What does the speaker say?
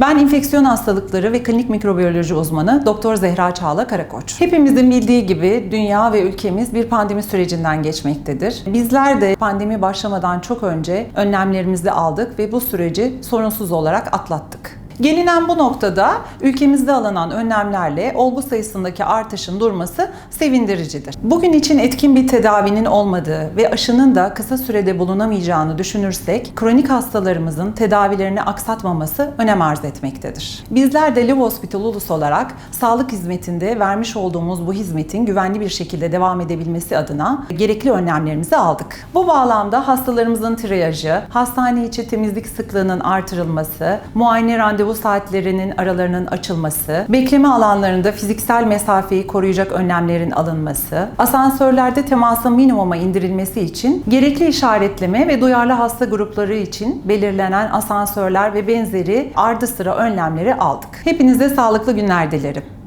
Ben infeksiyon hastalıkları ve klinik mikrobiyoloji uzmanı Doktor Zehra Çağla Karakoç. Hepimizin bildiği gibi dünya ve ülkemiz bir pandemi sürecinden geçmektedir. Bizler de pandemi başlamadan çok önce önlemlerimizi aldık ve bu süreci sorunsuz olarak atlattık. Gelinen bu noktada ülkemizde alınan önlemlerle olgu sayısındaki artışın durması sevindiricidir. Bugün için etkin bir tedavinin olmadığı ve aşının da kısa sürede bulunamayacağını düşünürsek kronik hastalarımızın tedavilerini aksatmaması önem arz etmektedir. Bizler de Liv Hospital Ulus olarak sağlık hizmetinde vermiş olduğumuz bu hizmetin güvenli bir şekilde devam edebilmesi adına gerekli önlemlerimizi aldık. Bu bağlamda hastalarımızın triyajı, hastane içi temizlik sıklığının artırılması, muayene randevu saatlerinin aralarının açılması, bekleme alanlarında fiziksel mesafeyi koruyacak önlemlerin alınması, asansörlerde temasın minimuma indirilmesi için gerekli işaretleme ve duyarlı hasta grupları için belirlenen asansörler ve benzeri ardı sıra önlemleri aldık. Hepinize sağlıklı günler dilerim.